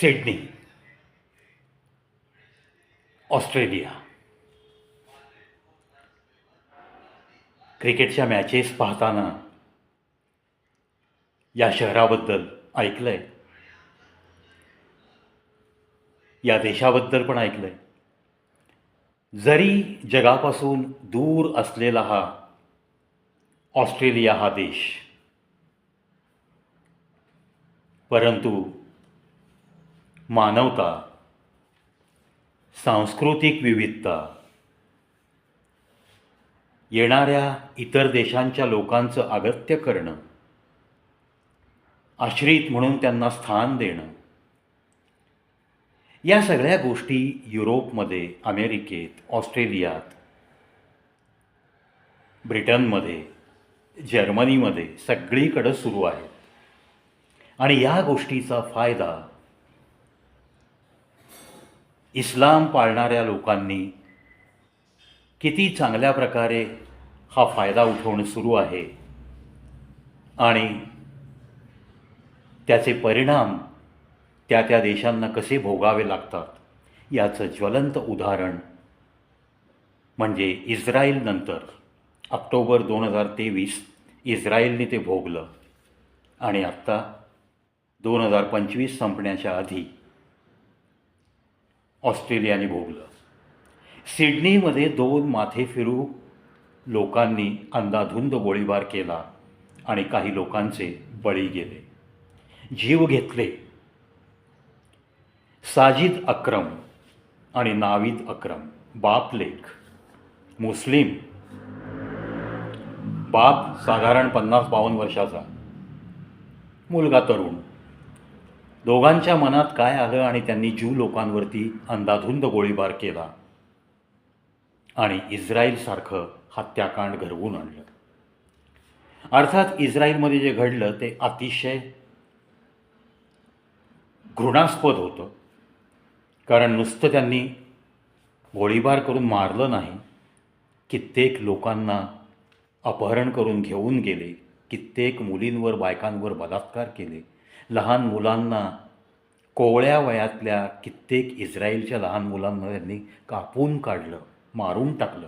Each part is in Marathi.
Sydney Australia. क्रिकेटच्या मॅचेस पाहताना या शहराबद्दल ऐकलं आहे या देशाबद्दल पण ऐकलं आहे जरी जगापासून दूर असलेला हा ऑस्ट्रेलिया हा देश परंतु मानवता सांस्कृतिक विविधता. येणाऱ्या इतर देशांच्या लोकांचं अगत्य करणं. आश्रित म्हणून त्यांना स्थान देणं. या सगळ्या गोष्टी युरोपमध्ये अमेरिकेत ऑस्ट्रेलियात ब्रिटनमध्ये जर्मनीमध्ये सगळीकडं सुरू आहेत. आणि या गोष्टीचा फायदा इस्लाम पाळणाऱ्या लोकांनी किती चांगल्या प्रकारे हा फायदा उठवणं सुरू आहे आणि त्याचे परिणाम त्या त्या देशांना कसे भोगावे लागतात याचं ज्वलंत उदाहरण म्हणजे इस्रायलनंतर ऑक्टोबर दोन हजार तेवीस इस्रायलने ते भोगलं आणि आत्ता दोन हजार पंचवीस संपण्याच्या आधी ऑस्ट्रेलियाने भोगलं. सिडनीमध्ये दोन माथेफिरू लोकांनी अंदाधुंद गोळीबार केला आणि काही लोकांचे बळी गेले. जीव घेतले. साजिद अक्रम आणि नाविद अक्रम बाप लेख मुस्लिम. बाप साधारण पन्नास बावन्न वर्षाचा मुलगा तरुण. दोघांच्या मनात काय आलं आणि त्यांनी ज्यू लोकांवरती अंदाधुंद गोळीबार केला? आणि इस्रायलसारखं हत्याकांड घडवून आणलं. अर्थात इस्रायलमध्ये जे घडलं ते अतिशय घृणास्पद होतं. कारण नुसतं त्यांनी गोळीबार करून मारलं नाही कित्येक लोकांना अपहरण करून घेऊन गेले कित्येक मुलींवर बायकांवर बलात्कार केले लहान मुलांना कोवळ्या वयातल्या कित्येक इस्रायलच्या लहान मुलांना त्यांनी कापून काढलं मारून टाकलं.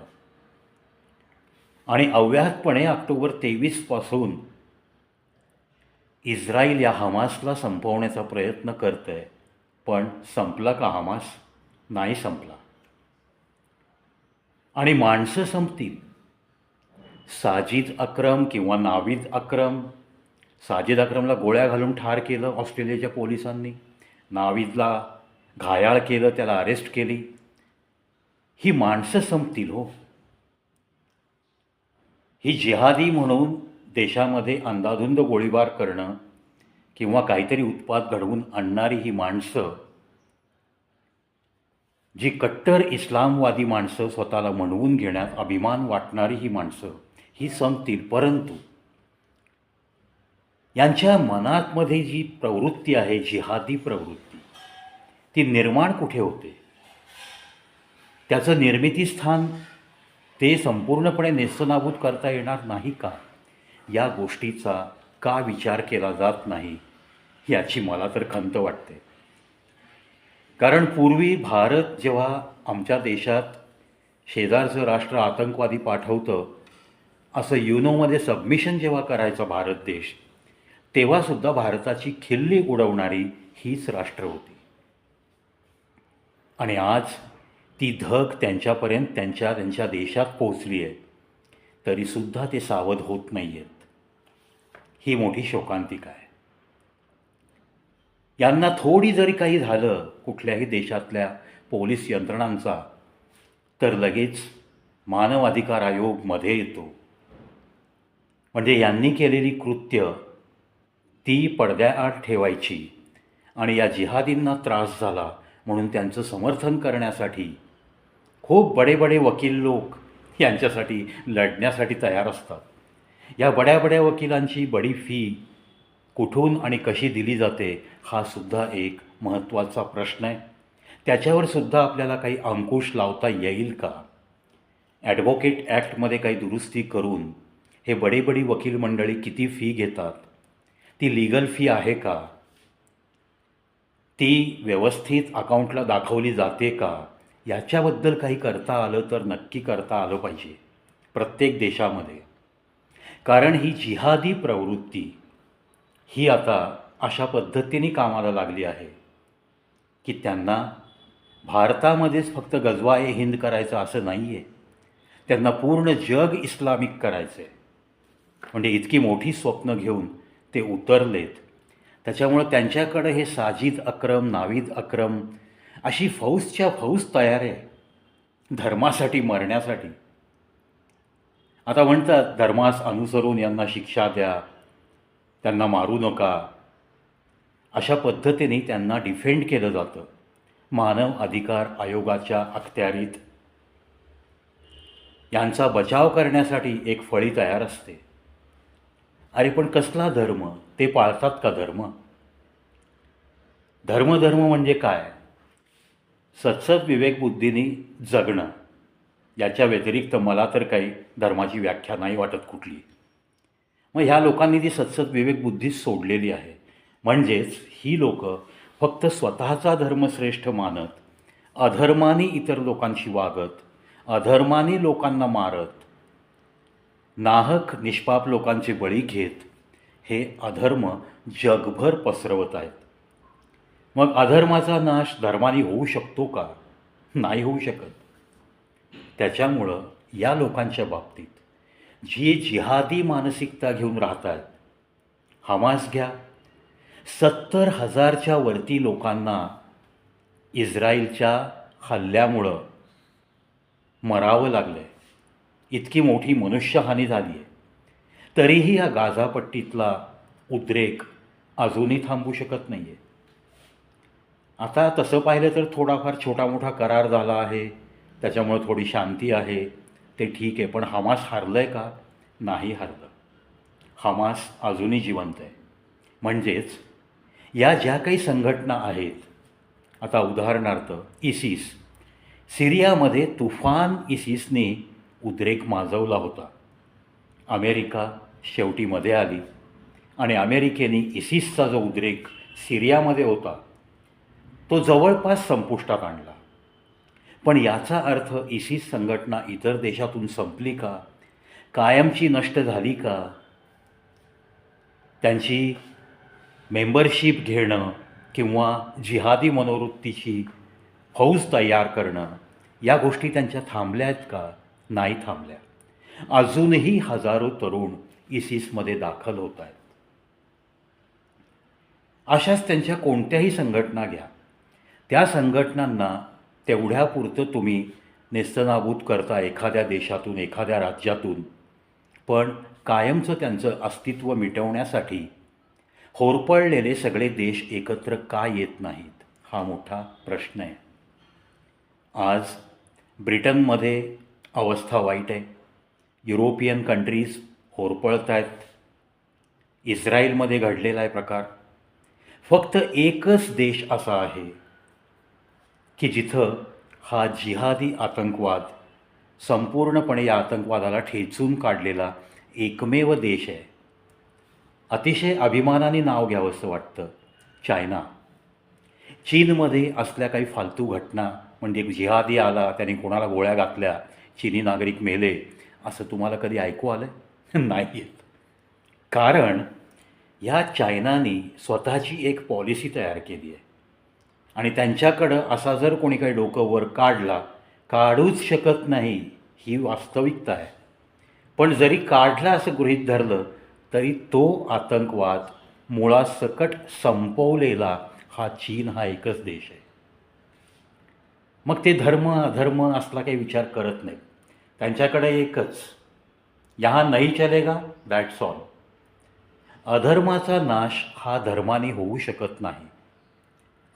आणि अव्याहतपणे ऑक्टोबर तेवीसपासून इस्रायल या हमासला संपवण्याचा प्रयत्न करतं आहे पण संपला का हमास? नाही संपला. आणि माणसं संपतील. साजिद अक्रम किंवा नाविद अक्रम साजिद अक्रमला गोळ्या घालून ठार केलं ऑस्ट्रेलियाच्या पोलिसांनी. नाविदला घायाळ केलं त्याला अरेस्ट केली. ही माणसं संपतील हो. ही जिहादी म्हणून देशामध्ये अंदाधुंद गोळीबार करणं किंवा काहीतरी उत्पाद घडवून आणणारी ही माणसं जी कट्टर इस्लामवादी माणसं स्वतःला म्हणवून घेण्यात अभिमान वाटणारी ही माणसं ही संपतील. परंतु यांच्या मनातमध्ये जी प्रवृत्ती आहे जिहादी प्रवृत्ती ती निर्माण कुठे होते? त्याचं निर्मितीस्थान ते संपूर्णपणे नेस्तनाबूत करता येणार नाही का? या गोष्टीचा का विचार केला जात नाही याची मला तर खंत वाटते. कारण पूर्वी भारत जेव्हा आमच्या देशात शेजारचं राष्ट्र आतंकवादी पाठवतं असं युनोमध्ये सबमिशन जेव्हा करायचा भारत देश तेव्हासुद्धा भारताची खिल्ली उडवणारी हीच राष्ट्र होती. आणि आज ती धग त्यांच्यापर्यंत त्यांच्या त्यांच्या देशात पोचली आहे. तरीसुद्धा ते सावध होत नाही आहेत ही मोठी शोकांतिका आहे. यांना थोडी जरी काही झालं कुठल्याही देशातल्या पोलीस यंत्रणांचा तर लगेच मानवाधिकार आयोगमध्ये आयोगमध्ये येतो. म्हणजे यांनी केलेली कृत्य ती पडद्याआड ठेवायची आणि या जिहादींना त्रास झाला म्हणून त्यांचं समर्थन करण्यासाठी खूप बडे बडे वकील लोक यांच्यासाठी लढण्यासाठी तयार असतात. या बड्या बड्या वकिलांची बडी फी कुठून आणि कशी दिली जाते हा सुद्धा एक महत्त्वाचा प्रश्न आहे. त्याच्यावर सुद्धा आपल्याला काही अंकुश लावता येईल का? ॲडव्होकेट ॲक्टमध्ये काही दुरुस्ती करून हे बडे बडी वकील मंडळी किती फी घेतात? ती लिगल फी आहे का? ती व्यवस्थित अकाउंटला दाखवली जाते का? याच्याबद्दल काही करता आलं तर नक्की करता आलं पाहिजे प्रत्येक देशामध्ये. कारण ही जिहादी प्रवृत्ती ही आता अशा पद्धतीने कामाला लागली आहे की त्यांना भारतामध्येच फक्त गजवा ए हिंद करायचं असं नाही आहे त्यांना पूर्ण जग इस्लामिक करायचं आहे म्हणजे इतकी मोठी स्वप्न घेऊन ते उतरलेत. त्याच्यामुळं त्यांच्याकडं हे साजिद अक्रम नावीद अक्रम अशी फौजच्या फौज तयार आहे धर्मासाठी मरण्यासाठी. आता म्हणतात धर्मास अनुसरून यांना शिक्षा द्या त्यांना मारू नका. अशा पद्धतीने त्यांना डिफेंड केलं जातं मानव अधिकार आयोगाच्या अखत्यारीत. यांचा बचाव करण्यासाठी एक फळी तयार असते. अरे पण कसला धर्म? ते पाळतात का धर्म? धर्मधर्म म्हणजे काय? सत्सद विवेकबुद्धीने जगणं. याच्या व्यतिरिक्त मला तर काही धर्माची व्याख्या नाही वाटत कुठली. मग ह्या लोकांनी ती सत्सद विवेकबुद्धीच सोडलेली आहे. म्हणजेच ही लोक फक्त स्वतःचा धर्म श्रेष्ठ मानत अधर्माने इतर लोकांशी वागत अधर्माने लोकांना मारत नाहक निष्पाप लोकांचे बळी घेत हे अधर्म जगभर पसरवत आहेत. मग अधर्माचा नाश धर्माने होऊ शकतो का? नाही होऊ शकत. त्याच्यामुळं या लोकांच्या बाबतीत जी जिहादी मानसिकता घेऊन राहत आहेत हमास घ्या. सत्तर हजारच्या वरती लोकांना इस्रायलच्या हल्ल्यामुळं मरावं लागलं आहे इतकी मोठी मनुष्यहानी झाली आहे. तरीही हा गाझापट्टीतला उद्रेक अजूनही थांबू शकत नाही आहे आता तसं पाहिलं तर थोडाफार छोटा मोठा करार झाला आहे. त्याच्यामुळे थोडी शांती आहे. ते ठीक आहे पण हमास हारलं आहे का? नाही हारलं. हमास अजूनही जिवंत आहे. म्हणजेच या ज्या काही संघटना आहेत आता उदाहरणार्थ इसिस. सिरियामध्ये तुफान इसिसने उद्रेक माजवला होता. अमेरिका शेवटी मध्ये आली आणि अमेरिकेने इसिसचा जो उद्रेक सिरियामध्ये होता तो जवळपास संपुष्टात आणला. पण याचा अर्थ इसिस संघटना इतर देशातून संपली का? कायमची नष्ट झाली का? त्यांची मेंबरशिप घेणं किंवा जिहादी मनोवृत्तीची फौज तयार करणं या गोष्टी त्यांच्या थांबल्या आहेत का? नाही थांबल्या. अजूनही हजारो तरुण इसिसमध्ये दाखल होत आहेत. अशाच त्यांच्या कोणत्याही संघटना घ्या. त्या संघटनांना तेवढ्यापुरतं तुम्ही नेस्तनाबूत करता एखाद्या देशातून एखाद्या राज्यातून. पण कायमचं त्यांचं अस्तित्व मिटवण्यासाठी होरपळलेले सगळे देश एकत्र का येत नाहीत? हा मोठा प्रश्न आहे. आज ब्रिटनमध्ये अवस्था वाईट आहे. युरोपियन कंट्रीज होरपळत आहेत इस्रायलमध्ये घडलेला आहे प्रकार. फक्त एकच देश असा आहे की जिथं हा जिहादी आतंकवाद संपूर्णपणे या आतंकवादाला ठेचून काढलेला एकमेव देश आहे. अतिशय अभिमानाने नाव घ्यावंसं वाटतं. चायना. चीनमध्ये असल्या काही फालतू घटना म्हणजे जिहादी आला त्याने कोणाला गोळ्या घातल्या चिनी नागरिक मेले असं तुम्हाला कधी ऐकू आलं नाही येत कारण ह्या चायनाने स्वतःची एक पॉलिसी तयार केली आहे. आणि त्यांच्याकडं असा जर कोणी काही डोकं वर काढला काढूच शकत नाही ही वास्तविकता आहे. पण जरी काढला असं गृहीत धरलं तरी तो आतंकवाद मुळासकट संपवलेला हा चीन हा एकच देश आहे. मग ते धर्म अधर्म असला काही विचार करत नाही त्यांच्याकडे एकच. यहाँ नाही चलेगा दॅट्स ऑल अधर्माचा नाश हा धर्माने होऊ शकत नाही.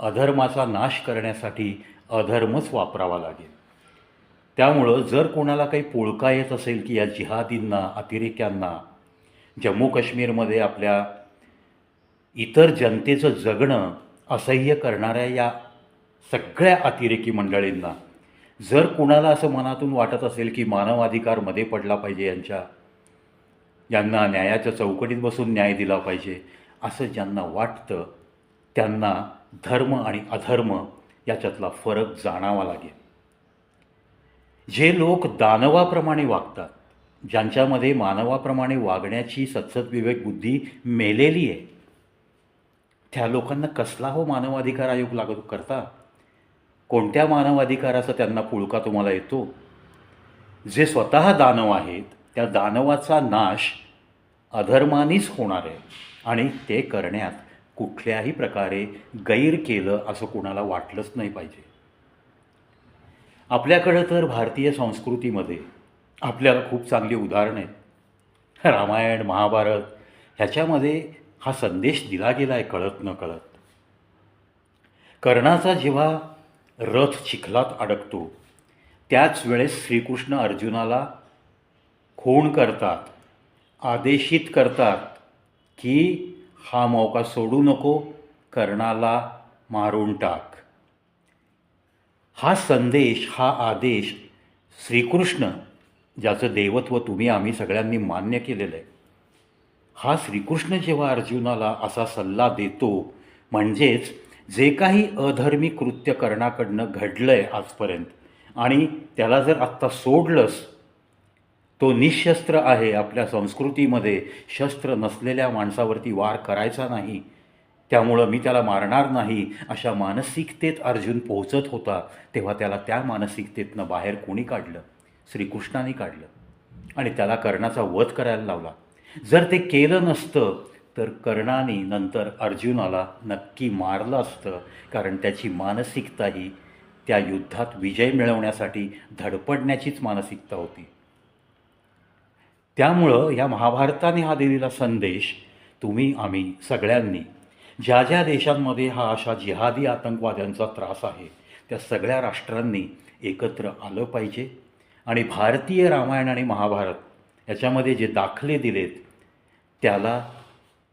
अधर्माचा नाश करण्यासाठी अधर्मच वापरावा लागेल. त्यामुळं जर कोणाला काही पोळका येत असेल की या जिहादींना अतिरेक्यांना जम्मू काश्मीरमध्ये आपल्या इतर जनतेचं जगणं असह्य करणाऱ्या या सगळ्या अतिरेकी मंडळींना जर कुणाला असं मनातून वाटत असेल की मानवाधिकारमध्ये पडला पाहिजे यांच्या यांना न्यायाच्या चौकटीत बसून न्याय दिला पाहिजे असं ज्यांना वाटतं त्यांना धर्म आणि अधर्म याच्यातला फरक जाणावा लागेल. जे लोक दानवाप्रमाणे वागतात ज्यांच्यामध्ये मानवाप्रमाणे वागण्याची सत्सद्विवेक बुद्धी मेलेली आहे त्या लोकांना कसला हो मानवाधिकार आयोग लागत करता? कोणत्या मानवाधिकाराचा त्यांना पुळका तुम्हाला येतो? जे स्वतः दानव आहेत त्या दानवाचा नाश अधर्मानीच होणार आहे आणि ते करण्यात कुठल्याही प्रकारे गैर केलं असं कुणाला वाटलंच नाही पाहिजे. आपल्याकडं तर भारतीय संस्कृतीमध्ये आपल्याला खूप चांगली उदाहरणं आहेत. रामायण महाभारत ह्याच्यामध्ये हा संदेश दिला गेला आहे कळत न कळत. कर्णाचा जेव्हा रथ चिखलात अडकतो. त्याच वेळेस श्रीकृष्ण अर्जुनाला खूण करतात आदेशित करतात की हा मौका सोडू नको कर्णाला मारून टाक. हा संदेश हा आदेश श्रीकृष्ण ज्याचं देवत्व तुम्ही आम्ही सगळ्यांनी मान्य केलेलं आहे. हा श्रीकृष्ण जेव्हा अर्जुनाला असा सल्ला देतो म्हणजेच जे काही अधर्मी कृत्य कर्णाकडनं घडलं आहे आजपर्यंत आणि त्याला जर आत्ता सोडलंस तो निशस्त्र आहे आपल्या संस्कृतीमध्ये शस्त्र नसलेल्या माणसावरती वार करायचा नाही त्यामुळं मी त्याला मारणार नाही अशा मानसिकतेत अर्जुन पोहोचत होता तेव्हा त्याला त्या मानसिकतेतनं बाहेर कोणी काढलं? श्रीकृष्णाने काढलं. आणि त्याला कर्णाचा वध करायला लावला. जर ते केलं नसतं तर कर्णाने नंतर अर्जुनाला नक्की मारलं असतं कारण त्याची मानसिकता ही त्या युद्धात विजय मिळवण्यासाठी धडपडण्याचीच मानसिकता होती. त्यामुळं या महाभारताने हा दिलेला संदेश तुम्ही आम्ही सगळ्यांनी ज्या ज्या देशांमध्ये हा अशा जिहादी आतंकवाद्यांचा त्रास आहे त्या सगळ्या राष्ट्रांनी एकत्र आलं पाहिजे. आणि भारतीय रामायण आणि महाभारत याच्यामध्ये जे दाखले दिलेत त्याला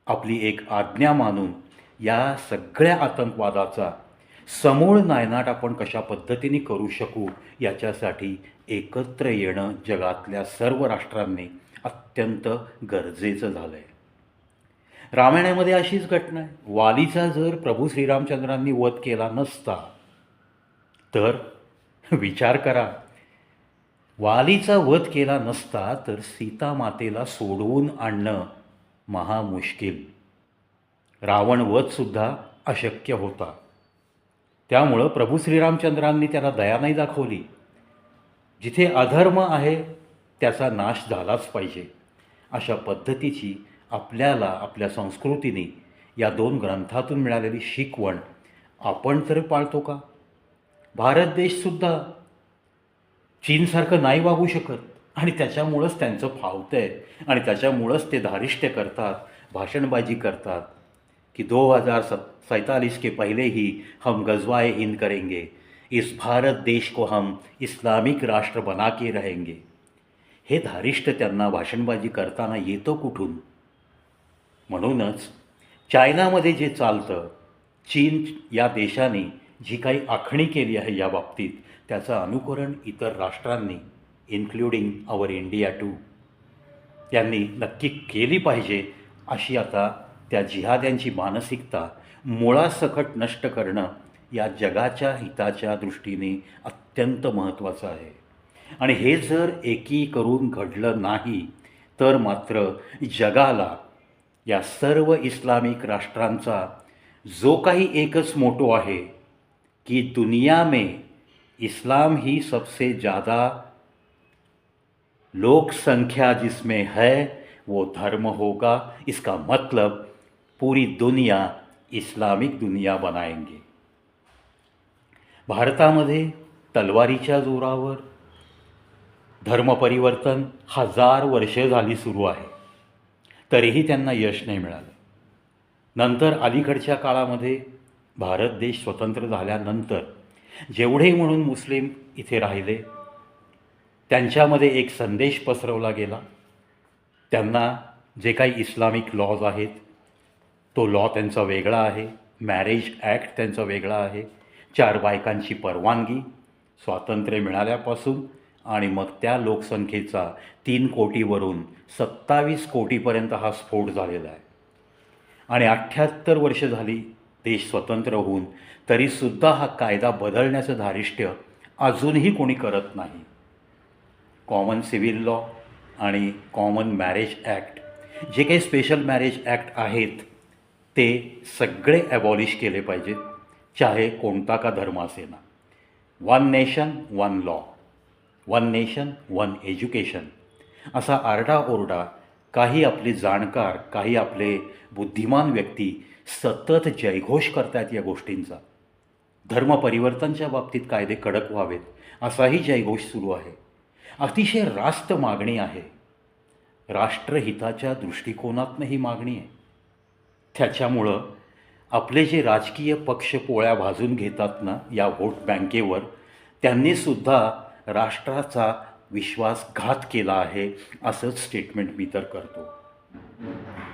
आपली एक आज्ञा मानून या सगळ्या आतंकवादाचा समूळ नायनाट आपण कशा पद्धतीने करू शकू याच्यासाठी एकत्र येणं जगातल्या सर्व राष्ट्रांनी अत्यंत गरजेचं झालं आहे रामायणामध्ये अशीच घटना आहे. वालीचा जर प्रभू श्रीरामचंद्रांनी वध केला नसता तर विचार करा. वालीचा वध केला नसता तर सीता मातेला सोडवून आणणं महामुश्किल. रावण वधसुद्धा अशक्य होता. त्यामुळं प्रभू श्रीरामचंद्रांनी त्याला दया नाही दाखवली. जिथे अधर्म आहे त्याचा नाश झालाच पाहिजे. अशा पद्धतीची आपल्याला आपल्या संस्कृतीने या दोन ग्रंथातून मिळालेली शिकवण आपण तर पाळतो का? भारत देशसुद्धा चीनसारखं नाही वागू शकत. आणि त्याच्यामुळंच त्यांचं फावतं आहे. आणि त्याच्यामुळंच ते धारिष्ट्य करतात भाषणबाजी करतात कि दो हज़ार सैंतालीस के पहले ही हम गजवाए हिंद करेंगे. इस भारत देश को हम इस्लामिक राष्ट्र बना के रहेंगे. हे धारिष्ट त्यांना भाषणबाजी करताना येतो कुठून? म्हणूनच चायनामध्ये जे चालतं चीन या देशाने जी काही आखणी केली आहे या बाबतीत त्याचं अनुकरण इतर राष्ट्रांनी इन्क्लुडिंग अवर इंडिया टू त्यांनी नक्की केली पाहिजे अशी आता त्या जिहाद्यांची मानसिकता मुळासकट नष्ट करणं या जगाच्या हिताच्या दृष्टीने अत्यंत महत्त्वाचं आहे. आणि हे जर एकी करून घडलं नाही तर मात्र जगाला या सर्व इस्लामिक राष्ट्रांचा जो काही एकच मोटो आहे की दुनिया में इस्लाम ही सबसे ज़्यादा लोकसंख्या जिसमें है वो धर्म होगा। इसका मतलब पूरी दुनिया इस्लामिक दुनिया बनाएंगे। भारतामध्ये तलवारीच्या जोरावर धर्मपरिवर्तन हजार वर्षे झाली सुरू आहे. तरीही त्यांना यश नाही मिळालं. नंतर अलीकडच्या काळामध्ये भारत देश स्वतंत्र झाल्यानंतर जेवढे म्हणून मुस्लिम इथे राहिले त्यांच्यामध्ये एक संदेश पसरवला गेला. त्यांना जे काही इस्लामिक लॉज आहेत तो लॉ त्यांचा वेगळा आहे मॅरेज ॲक्ट त्यांचा वेगळा आहे चार बायकांची परवानगी स्वातंत्र्य मिळाल्यापासून आणि मग त्या लोकसंख्येचा तीन कोटीवरून सत्तावीस कोटीपर्यंत हा स्फोट झालेला आहे. आणि अठ्ठ्याहत्तर वर्ष झाली देश स्वतंत्र होऊन तरीसुद्धा हा कायदा बदलण्याचं धारिष्ट्य अजूनही कोणी करत नाही. कॉमन सिव्हिल लॉ आणि कॉमन मॅरेज ॲक्ट जे काही स्पेशल मॅरेज ॲक्ट आहेत ते सगळे ॲबॉलिश केले पाहिजेत चाहे कोणता का धर्म असेना one nation one law one nation one education असा आरडाओरडा काही आपले जाणकार काही आपले बुद्धिमान व्यक्ती सतत जयघोष करतायत या गोष्टींचा. धर्म परिवर्तनच्या बाबतीत कायदे कडक व्हावेत असाही जयघोष सुरू आहे. अतिशय रास्त मागणी आहे. राष्ट्रहिताच्या दृष्टिकोनातनं ही मागणी आहे. त्याच्यामुळं आपले जे राजकीय पक्ष पोळ्या भाजून घेतात ना या व्होट बँकेवर त्यांनीसुद्धा राष्ट्राचा विश्वासघात केला आहे असंच स्टेटमेंट मी तर करतो.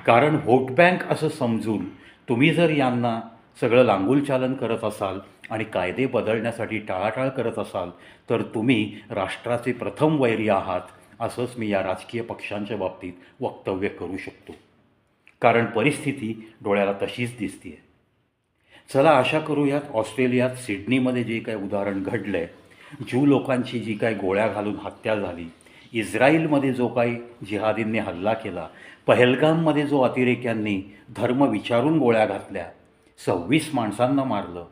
कारण व्होट बँक असं समजून तुम्ही जर यांना सगळं लांगुलचालन करत असाल आणि कायदे बदलण्यासाठी टाळाटाळ करत असाल तर तुम्ही राष्ट्राचे प्रथम वैरी आहात असंच मी या राजकीय पक्षांच्या बाबतीत वक्तव्य करू शकतो. कारण परिस्थिती डोळ्याला तशीच दिसते आहे चला आशा करूयात ऑस्ट्रेलियात सिडनीमध्ये जे काही उदाहरण घडलं आहे ज्यू लोकांची जी काही गोळ्या घालून हत्या झाली इस्रायलमध्ये जो काही जिहादींनी हल्ला केला पहलगाममध्ये जो अतिरेक्यांनी धर्म विचारून गोळ्या घातल्या सव्वीस माणसांना मारलं.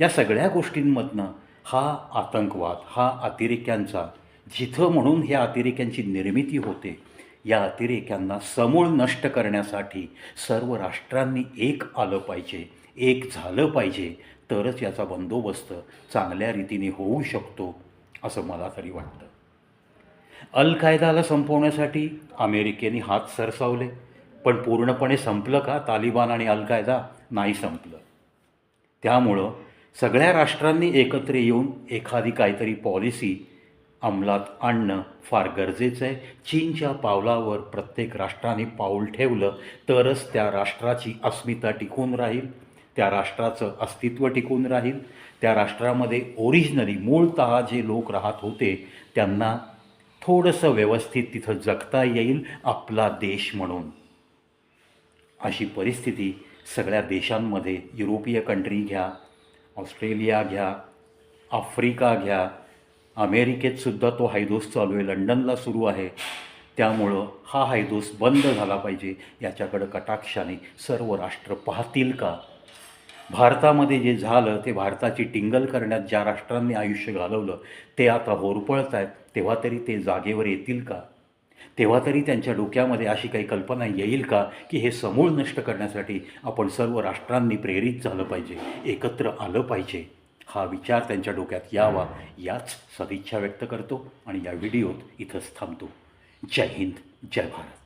या सगळ्या गोष्टींमधनं हा आतंकवाद हा अतिरेक्यांचा जिथं म्हणून ह्या अतिरेक्यांची निर्मिती होते या अतिरेक्यांना समूळ नष्ट करण्यासाठी सर्व राष्ट्रांनी एक आलं पाहिजे एक झालं पाहिजे तरच याचा बंदोबस्त चांगल्या रीतीने होऊ शकतो असं मला तरी वाटतं. अल कायदाला संपवण्यासाठी अमेरिकेने हात सरसावले पण पूर्णपणे संपलं का तालिबान आणि अल कायदा नाही संपलं. त्यामुळं सगळ्या राष्ट्रांनी एकत्र येऊन एखादी काहीतरी पॉलिसी अंमलात आणणं फार गरजेचं आहे. चीनच्या पावलावर प्रत्येक राष्ट्राने पाऊल ठेवलं तरच त्या राष्ट्राची अस्मिता टिकून राहील त्या राष्ट्राचं अस्तित्व टिकून राहील त्या राष्ट्रामध्ये ओरिजिनली मूळतः जे लोक राहत होते त्यांना थोडंसं व्यवस्थित तिथं जगता येईल आपला देश म्हणून. अशी परिस्थिती सगळ्या देशांमध्ये युरोपीय कंट्री घ्या ऑस्ट्रेलिया घ्या आफ्रिका घ्या. अमेरिकेतसुद्धा तो हायदोस चालू आहे लंडनला सुरू आहे. त्यामुळं हा हायदोस बंद झाला पाहिजे याच्याकडं कटाक्षाने सर्व राष्ट्र पाहतील का? भारतामध्ये जे झालं ते भारताची टिंगल करण्यात ज्या राष्ट्रांनी आयुष्य घालवलं ते आता होरपळत आहेत तेव्हा तरी ते जागेवर येतील का? तेव्हा तरी त्यांच्या डोक्यामध्ये अशी काही कल्पना येईल का की हे समूळ नष्ट करण्यासाठी आपण सर्व राष्ट्रांनी प्रेरित झालं पाहिजे एकत्र आलं पाहिजे? हा विचार त्यांच्या डोक्यात यावा याच सदिच्छा व्यक्त करतो आणि या व्हिडिओत इथंच थांबतो. जय हिंद जय भारत.